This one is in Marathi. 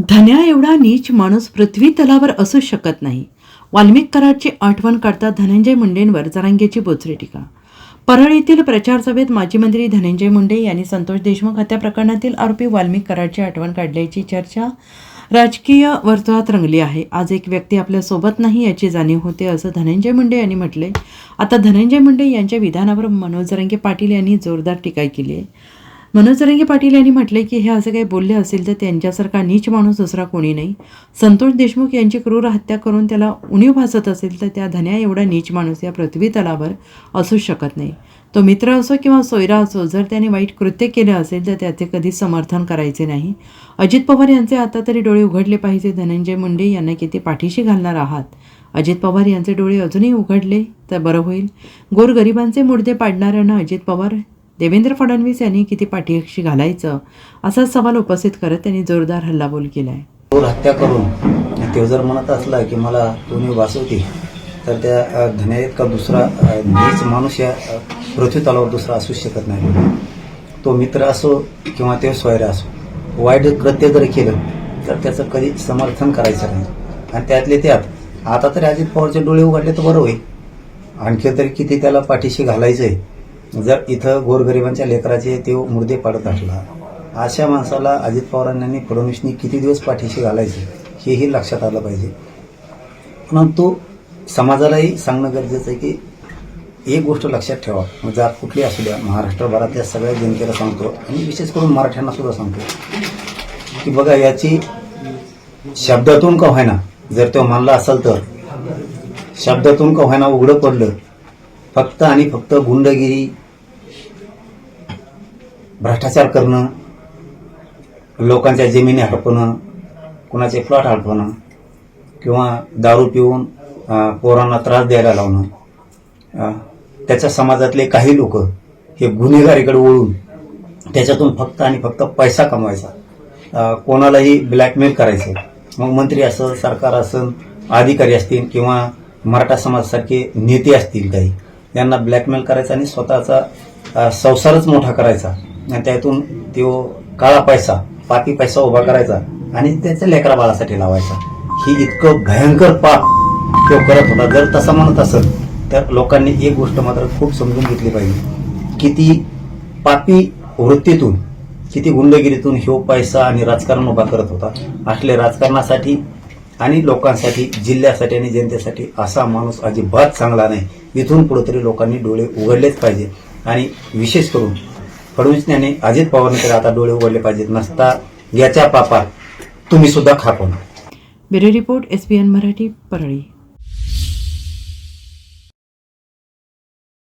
धन्या एवढा नीच माणूस पृथ्वी तलावर असू शकत नाही. वाल्मिक कराडची आठवण काढता धनंजय मुंडेंवर जरांगेची बोचरी टीका. परळ येथील प्रचार सभेत माजी मंत्री धनंजय मुंडे यांनी संतोष देशमुख हत्या प्रकरणातील आरोपी वाल्मिक कराडची आठवण काढल्याची चर्चा राजकीय वर्तुळात रंगली आहे. आज एक व्यक्ती आपल्यासोबत नाही याची जाणीव होते असं धनंजय मुंडे यांनी म्हटले आता धनंजय मुंडे यांच्या विधानावर मनोज जरंगे पाटील यांनी जोरदार टीका केली आहे. मनोज पाटील यांनी म्हटले की हे असं काही बोलले असेल तर त्यांच्यासारखा नीच माणूस दुसरा कोणी नाही. संतोष देशमुख यांची क्रूर हत्या करून त्याला उणीव भासत असेल तर त्या धन्या एवढा नीच माणूस या पृथ्वी तलावर असू शकत नाही. तो मित्र असो किंवा सोयरा असो जर त्याने वाईट कृत्य केले असेल तर त्याचे कधीच समर्थन करायचे नाही. अजित पवार यांचे आता तरी डोळे उघडले पाहिजे. धनंजय मुंडे यांना किती पाठीशी घालणार आहात? अजित पवार यांचे डोळे अजूनही उघडले तर बरं होईल. गोरगरिबांचे मुडदे पाडणाऱ्यांना अजित पवार देवेंद्र फडणवीस यांनी किती पाठीशी घालायचं? असा सवाल उपस्थित करत त्यांनी जोरदार हल्लाबोल केला आहे हत्या करून तो जर म्हणत असला की मला कोणी वाचवते तर त्या अ, का इतका दुसरा अ, नीच माणूस या पृथ्वी तलावर दुसरा असू शकत नाही. तो मित्र असो किंवा ते स्वैर असो वाईट कृत्य जर केलं तर त्याचं कधी समर्थन करायचं नाही. आणि त्यातले त्यात आता तरी अजित पवारचे डोळे उघडले तर बरं होईल. आणखी तरी किती त्याला पाठीशी घालायचं आहे जर इथं गोरगरिबांच्या लेकराचे ते मुर्दे पाडत असला अशा माणसाला अजित पवारांनी फडणवीसनी किती दिवस पाठीशी घालायचे हेही लक्षात आलं पाहिजे. परंतु समाजालाही सांगणं गरजेचं आहे की एक गोष्ट लक्षात ठेवा. मग जात कुठली असू द्या महाराष्ट्रभरातल्या सगळ्या जनतेला सांगतो आणि विशेष करून मराठ्यांना सुद्धा सांगतो. की बघा याची शब्दातून का व्हायना जर तो मानला असेल तर शब्दातून का व्हायना उघडं पडलं फक्त आणि फक्त गुंडगिरी भ्रष्टाचार करणं लोकांच्या जमिनी हडपणं कुणाचे प्लॉट हडपणं किंवा दारू पिऊन पोरांना त्रास द्यायला लावणं त्याच्या समाजातले काही लोक हे गुन्हेगारीकडे वळून त्याच्यातून फक्त आणि फक्त पैसा कमवायचा. कोणालाही ब्लॅकमेल करायचं. मग मंत्री असं सरकार असं अधिकारी असतील किंवा मराठा समाजासारखे नेते असतील काही यांना ब्लॅकमेल करायचा आणि स्वतःचा संसारच मोठा करायचा. आणि त्यातून तो काळा पैसा पापी पैसा उभा करायचा आणि त्याच्या लेकरा बाळासाठी लावायचा. ही इतकं भयंकर पाप तो करत होता. जर तसं म्हणत असेल तर लोकांनी एक गोष्ट मात्र खूप समजून घेतली पाहिजे. किती पापी वृत्तीतून किती गुंडगिरीतून ह्यो पैसा आणि राजकारण उभा करत होता. असले राजकारणासाठी आणि लोकांसाठी जिल्ह्यासाठी आणि जनतेसाठी असा माणूस अजिबात चांगला नाही. इथून पुढे तरी लोकांनी डोळे उघडलेच पाहिजे. आणि विशेष करून फडणवीस यांनी अजित पवारांनी तरी आता डोळे उघडले पाहिजेत. नसता याच्या पापात तुम्ही सुद्धा खापवणार bureau report S P N Marathi Parli.